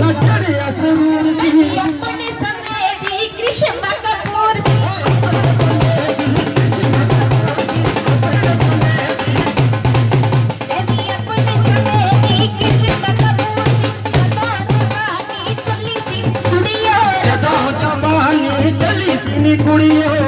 ਵਾਲਾ ਚੜਿਆ ਸਰੂਰ ਦੀ। ਆਪਣੇ ਸਮੇਂ ਦੀ ਕ੍ਰਿਸ਼ਨ ਕਪੂਰ ਸੀ। ਕੁੜੀਏ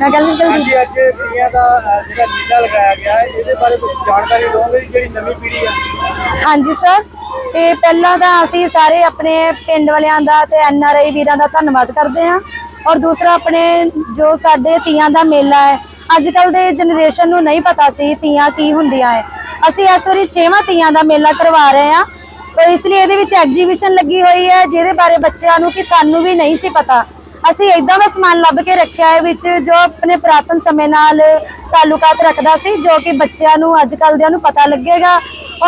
ਮੈਂ ਕਹਿੰਦੀ ਚਲ ਹਾਂਜੀ ਅੱਜ ਤੀਆਂ ਦਾ ਜਿਹੜਾ ਮੇਲਾ ਲਗਾਇਆ ਗਿਆ ਹੈ ਇਹਦੇ ਬਾਰੇ ਕੁਝ ਜਾਣਕਾਰੀ ਦਿਓਗੇ ਜਿਹੜੀ ਨਵੀਂ ਪੀੜ੍ਹੀ ਆ ਹਾਂਜੀ ਸਰ ਤੇ ਪਹਿਲਾਂ ਤਾਂ ਅਸੀਂ ਸਾਰੇ ਆਪਣੇ ਪਿੰਡ ਵਾਲਿਆਂ ਦਾ ਤੇ ਐਨ ਆਰ ਆਈ ਵੀਰਾਂ ਦਾ ਧੰਨਵਾਦ ਕਰਦੇ ਹਾਂ। ਔਰ ਦੂਸਰਾ ਆਪਣੇ ਜੋ ਸਾਡੇ ਤੀਆਂ ਦਾ ਮੇਲਾ ਹੈ ਅੱਜ ਕੱਲ ਦੇ ਜਨਰੇਸ਼ਨ ਨੂੰ ਨਹੀਂ ਪਤਾ ਸੀ ਤੀਆਂ ਕੀ ਹੁੰਦੀਆਂ ਹੈ। ਅਸੀਂ ਇਸ ਵਾਰੀ 6ਵਾਂ ਤੀਆਂ ਦਾ ਮੇਲਾ ਕਰਵਾ ਰਹੇ ਹਾਂ। ਤੇ ਇਸ ਲਈ ਇਹਦੇ ਵਿੱਚ ਐਗਜੀਬਿਸ਼ਨ ਲੱਗੀ ਹੋਈ ਹੈ ਜਿਹਦੇ ਬਾਰੇ ਬੱਚਿਆਂ ਨੂੰ ਕਿ ਸਾਨੂੰ ਵੀ ਨਹੀਂ ਸੀ ਪਤਾ। ਅਸੀਂ ਇਦਾਂ ਦਾ ਸਮਾਨ ਲੱਭ ਕੇ ਰੱਖਿਆ ਹੈ ਵਿੱਚ, ਜੋ ਆਪਣੇ ਪੁਰਾਤਨ ਸਮੇਂ ਨਾਲ ਤਾਲੁਕਾਤ ਰੱਖਦਾ ਸੀ, ਜੋ ਕਿ ਬੱਚਿਆਂ ਨੂੰ ਅੱਜ ਕੱਲ੍ਹ ਦਿਆਂ ਨੂੰ ਪਤਾ ਲੱਗੇਗਾ।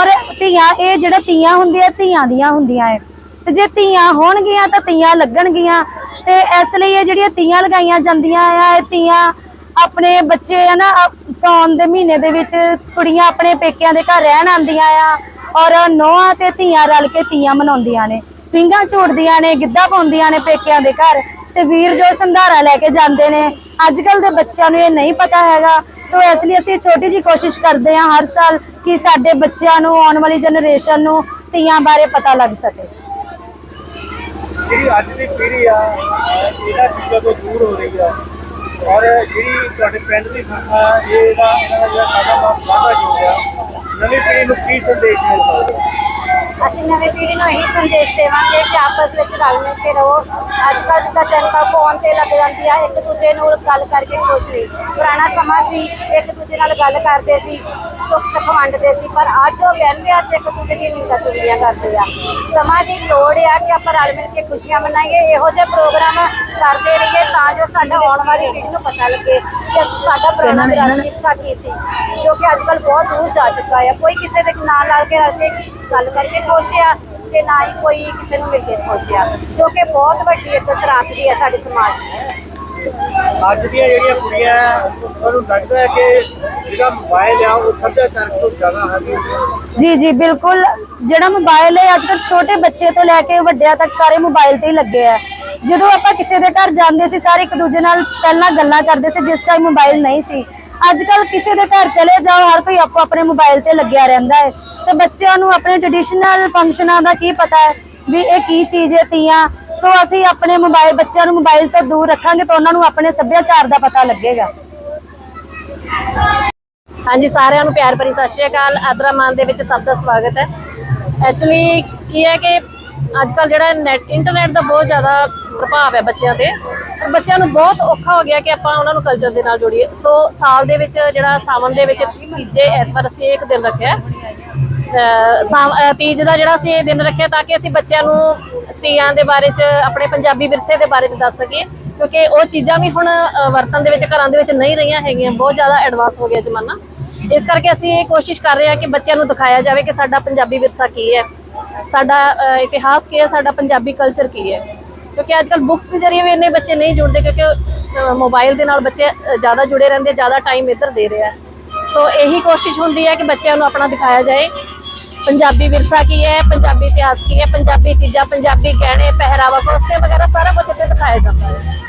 ਔਰ ਧੀਆਂ, ਇਹ ਜਿਹੜਾ ਤੀਆਂ ਹੁੰਦੀਆਂ, ਧੀਆਂ ਦੀਆਂ ਹੁੰਦੀਆਂ ਹੈ। ਤੇ ਜੇ ਧੀਆਂ ਹੋਣਗੀਆਂ, ਤਾਂ ਤੀਆਂ ਲੱਗਣਗੀਆਂ। ਤੇ ਇਸ ਲਈ ਇਹ ਜਿਹੜੀਆਂ ਤੀਆਂ ਲਗਾਈਆਂ ਜਾਂਦੀਆਂ ਆ, ਇਹ ਤੀਆਂ ਆਪਣੇ ਬੱਚੇ ਆ ਨਾ, ਅਹ ਸਾਉਣ ਦੇ ਮਹੀਨੇ ਦੇ ਵਿੱਚ ਕੁੜੀਆਂ ਆਪਣੇ ਪੇਕਿਆਂ ਦੇ ਘਰ ਰਹਿਣ ਆਉਂਦੀਆਂ ਆ। ਔਰ ਨੋਹਾਂ ਤੇ ਧੀਆਂ ਰਲ ਕੇ ਤੀਆਂ ਮਨਾਉਂਦੀਆਂ ਨੇ। ਪਿੰਗਾ ਝੂੜਦੀਆਂ ਨੇ, ਗਿੱਧਾ ਪਾਉਂਦੀਆਂ ਨੇ ਪੇਕਿਆਂ ਦੇ ਘਰ। ਤੇ ਵੀਰ ਜੋ ਸੰਧਾਰਾ ਲੈ ਕੇ ਜਾਂਦੇ ਨੇ ਅੱਜ ਕੱਲ ਦੇ ਬੱਚਿਆਂ ਨੂੰ ਇਹ ਨਹੀਂ ਪਤਾ ਹੈਗਾ। ਸੋ ਇਸ ਲਈ ਅਸੀਂ ਛੋਟੀ ਜੀ ਕੋਸ਼ਿਸ਼ ਕਰਦੇ ਹਾਂ ਹਰ ਸਾਲ ਕਿ ਸਾਡੇ ਬੱਚਿਆਂ ਨੂੰ ਆਉਣ ਵਾਲੀ ਜਨਰੇਸ਼ਨ ਨੂੰ ਤੀਆਂ ਬਾਰੇ ਪਤਾ ਲੱਗ ਸਕੇ। ਜਿਹੜੀ ਅੱਜ ਦੀ ਪੀੜ੍ਹੀ ਆ ਅ, ਇਹਨਾਂ ਚੀਜ਼ਾਂ ਤੋਂ ਦੂਰ ਹੋ ਰਹੀ ਆ। ਔਰ ਜਿਹੜੀ ਤੁਹਾਡੇ ਪਿੰਡ ਦੀ ਸੰਸਥਾ ਇਹਦਾ ਇਹਨਾਂ ਦਾ ਜਿਹੜਾ ਸਾਡਾ ਨਾਮ ਵਾਧਾ ਜੋ ਆ ਨਵੀਂ ਪੀੜ੍ਹੀ ਨੂੰ ਕੀ ਸੰਦੇਸ਼ ਦੇ ਸਕਦੇ ਹੋ? ਅਸੀਂ ਨਵੀਂ ਪੀੜ੍ਹੀ ਨੂੰ ਇਹੀ ਸੰਦੇਸ਼ ਦੇਵਾਂਗੇ ਕਿ ਆਪਸ ਵਿੱਚ ਰਲ ਮਿਲ ਕੇ ਰਹੋ। ਅੱਜ ਕੱਲ੍ਹ ਜਿੱਦਾਂ ਜਨਤਾ ਫੋਨ ਤੇ ਲੱਗ ਜਾਂਦੀ ਆ ਇੱਕ ਦੂਜੇ ਨੂੰ ਗੱਲ ਕਰਕੇ ਖੁਸ਼ ਨਹੀਂ। ਪੁਰਾਣਾ ਸਮਾਂ ਸੀ ਇੱਕ ਦੂਜੇ ਨਾਲ ਗੱਲ ਕਰਦੇ ਸੀ ਸੁੱਖ ਸੁੱਖ ਵੰਡਦੇ ਸੀ ਪਰ ਅੱਜ ਉਹ ਬਹਿੰਦੇ ਆ ਤੇ ਇੱਕ ਦੂਜੇ ਦੀ ਨਿੰਦਾ ਚੁਗਲੀਆਂ ਕਰਦੇ ਆ। ਸਮਾਂ ਦੀ ਲੋੜ ਆ ਕਿ ਆਪਾਂ ਰਲ ਮਿਲ ਕੇ ਖੁਸ਼ੀਆਂ ਮਨਾਈਏ। ਇਹੋ ਜਿਹੇ ਪ੍ਰੋਗਰਾਮ ਕਰਦੇ ਰਹੀਏ ਤਾਂ ਜੋ ਸਾਡਾ ਆਉਣ ਵਾਲੀ ਪੀੜ੍ਹੀ ਨੂੰ ਪਤਾ ਲੱਗੇ ਕਿ ਸਾਡਾ ਪੁਰਾਣਾ ਵਿਰਾਸਤੀ ਵਿਰਸਾ ਕੀ ਸੀ ਜੋ ਕਿ ਅੱਜ ਕੱਲ੍ਹ ਬਹੁਤ ਦੂਰ ਜਾ ਚੁੱਕਾ ਹੈ ਕੋਈ ਕਿਸੇ ਦੇ ਨਾਲ ਲਾ ਕੇ ਰਲ ਕੇ ਗੱਲ ਕਰਕੇ ਖੁਸ਼ ਆ ਤੇ ਨਾ ਹੀ ਕੋਈ ਕਿਸੇ ਨੂੰ ਮਿਲ ਕੇ ਖੁਸ਼ ਆ ਜੋ ਕਿ ਬਹੁਤ ਵੱਡੀ ਇੱਕ ਤਰਾਸਦੀ ਹੈ ਸਾਡੇ ਸਮਾਜ 'ਚ ਅੱਜ ਦੀਆਂ ਜਿਹੜੀਆਂ ਕੁੜੀਆਂ ਆ, ਤੁਹਾਨੂੰ ਲੱਗਦਾ ਹੈ ਕਿ ਜਿਹੜਾ ਮੋਬਾਈਲ ਆ ਉਹ ਸੱਭਿਆਚਾਰ ਤੋਂ ਜ਼ਿਆਦਾ ਹਾਵੀ ਹੋ ਗਿਆ ਜੀ ਜੀ ਬਿਲਕੁਲ। ਜਿਹੜਾ ਮੋਬਾਈਲ ਹੈ ਅੱਜ ਕੱਲ੍ਹ ਛੋਟੇ ਬੱਚੇ ਤੋਂ ਲੈ ਕੇ ਵੱਡਿਆਂ ਤੱਕ ਸਾਰੇ ਮੋਬਾਈਲ ਤੇ ਹੀ ਲੱਗੇ ਆ। ਜਦੋਂ ਆਪਾਂ ਕਿਸੇ ਦੇ ਘਰ ਜਾਂਦੇ ਸੀ ਸਾਰੇ ਇੱਕ ਦੂਜੇ ਨਾਲ ਪਹਿਲਾਂ ਗੱਲਾਂ ਕਰਦੇ ਸੀ ਜਿਸ ਟਾਈਮ ਮੋਬਾਈਲ ਨਹੀਂ ਸੀ। ਅੱਜ ਕੱਲ੍ਹ ਕਿਸੇ ਦੇ ਘਰ ਚਲੇ ਜਾਓ ਹਰ ਕੋਈ ਆਪੋ ਆਪਣੇ ਮੋਬਾਈਲ ਤੇ ਲੱਗਿਆ ਰਹਿੰਦਾ ਹੈ। ਤੇ ਬੱਚਿਆਂ ਨੂੰ ਆਪਣੇ ਟ੍ਰੈਡੀਸ਼ਨਲ ਫੰਕਸ਼ਨਾਂ ਦਾ ਕੀ ਪਤਾ ਹੈ ਵੀ ਇਹ ਕੀ ਚੀਜ਼ ਹੈ ਤੀਆਂ। ਸੋ ਅਸੀਂ ਆਪਣੇ ਮੋਬਾਈਲ ਬੱਚਿਆਂ ਨੂੰ ਮੋਬਾਈਲ ਤੋਂ ਦੂਰ ਰੱਖਾਂਗੇ ਤਾਂ ਉਹਨਾਂ ਨੂੰ ਆਪਣੇ ਸੱਭਿਆਚਾਰ ਦਾ ਪਤਾ ਲੱਗੇਗਾ। ਹਾਂਜੀ, ਸਾਰਿਆਂ ਨੂੰ ਪਿਆਰ ਭਰੀ ਸਤਿ ਸ਼੍ਰੀ ਅਕਾਲ। ਆਦਰਾ ਮਾਨ ਦੇ ਵਿੱਚ ਸਭ ਦਾ ਸਵਾਗਤ ਹੈ। ਐਕਚੁਅਲੀ ਕੀ ਹੈ ਕਿ ਅੱਜ ਕੱਲ ਜਿਹੜਾ ਨੈਟ ਇੰਟਰਨੈਟ ਦਾ ਬਹੁਤ ਜ਼ਿਆਦਾ ਪ੍ਰਭਾਵ ਹੈ ਬੱਚਿਆਂ ਤੇ। ਬੱਚਿਆਂ ਨੂੰ ਬਹੁਤ ਔਖਾ ਹੋ ਗਿਆ ਕਿ ਆਪਾਂ ਉਹਨਾਂ ਨੂੰ ਕਲਚਰ ਦੇ ਨਾਲ ਜੋੜੀਏ। ਸੋ ਸਾਲ ਦੇ ਵਿੱਚ ਜਿਹੜਾ ਸਾਵਨ ਦੇ ਵਿੱਚ ਤੀਜੇ ਐਤਵਾਰ ਅਸੀਂ ਇੱਕ ਦਿਨ ਰੱਖਿਆ। ਤੀਜ ਦਾ ਜਿਹੜਾ ਅਸੀਂ ਇਹ ਦਿਨ ਰੱਖਿਆ ਤਾਂ ਕਿ ਅਸੀਂ ਬੱਚਿਆਂ ਨੂੰ ਤੀਆਂ ਦੇ ਬਾਰੇ ਚ, ਆਪਣੇ ਪੰਜਾਬੀ ਵਿਰਸੇ ਦੇ ਬਾਰੇ ਚ ਦੱਸ ਸਕੀਏ। ਕਿਉਂਕਿ ਉਹ ਚੀਜ਼ਾਂ ਵੀ ਹੁਣ, ਅਹ ਵਰਤਨ ਦੇ ਵਿੱਚ, ਘਰਾਂ ਦੇ ਵਿੱਚ ਨਹੀਂ ਰਹੀਆਂ ਹੈਗੀਆਂ। ਬਹੁਤ ਜ਼ਿਆਦਾ ਐਡਵਾਂਸ ਹੋ ਗਿਆ ਜ਼ਮਾਨਾ। ਇਸ ਕਰਕੇ ਅਸੀਂ ਇਹ ਕੋਸ਼ਿਸ਼ ਕਰ ਰਹੇ ਹਾਂ ਕਿ ਬੱਚਿਆਂ ਨੂੰ ਦਿਖਾਇਆ ਜਾਵੇ ਕਿ ਸਾਡਾ ਪੰਜਾਬੀ ਵਿਰਸਾ ਕੀ ਹੈ। ਸਾਡਾ ਇਤਿਹਾਸ ਕੀ ਹੈ, ਸਾਡਾ ਪੰਜਾਬੀ ਕਲਚਰ ਕੀ ਹੈ। ਕਿਉਂਕਿ ਅੱਜ ਕੱਲ ਬੁੱਕਸ ਦੇ ਜ਼ਰੀਏ ਵੀ ਇੰਨੇ ਬੱਚੇ ਨਹੀਂ ਜੁੜਦੇ, ਕਿਉਂਕਿ ਮੋਬਾਈਲ ਦੇ ਨਾਲ ਬੱਚੇ ਜ਼ਿਆਦਾ ਜੁੜੇ ਰਹਿੰਦੇ ਜ਼ਿਆਦਾ ਟਾਈਮ ਇੱਧਰ ਦੇ ਰਿਹਾ ਸੋ ਇਹੀ ਕੋਸ਼ਿਸ਼ ਹੁੰਦੀ ਹੈ ਕਿ ਬੱਚਿਆਂ ਨੂੰ ਆਪਣਾ ਦਿਖਾਇਆ ਜਾਏ। ਪੰਜਾਬੀ ਵਿਰਸਾ ਕੀ ਹੈ, ਪੰਜਾਬੀ ਇਤਿਹਾਸ ਕੀ ਹੈ, ਪੰਜਾਬੀ ਚੀਜ਼ਾਂ, ਪੰਜਾਬੀ ਗਹਿਣੇ, ਪਹਿਰਾਵਾ ਕੋਸਟੇ ਵਗੈਰਾ ਸਾਰਾ ਕੁਝ ਇੱਥੇ ਦਿਖਾਇਆ ਜਾਂਦਾ ਹੈ।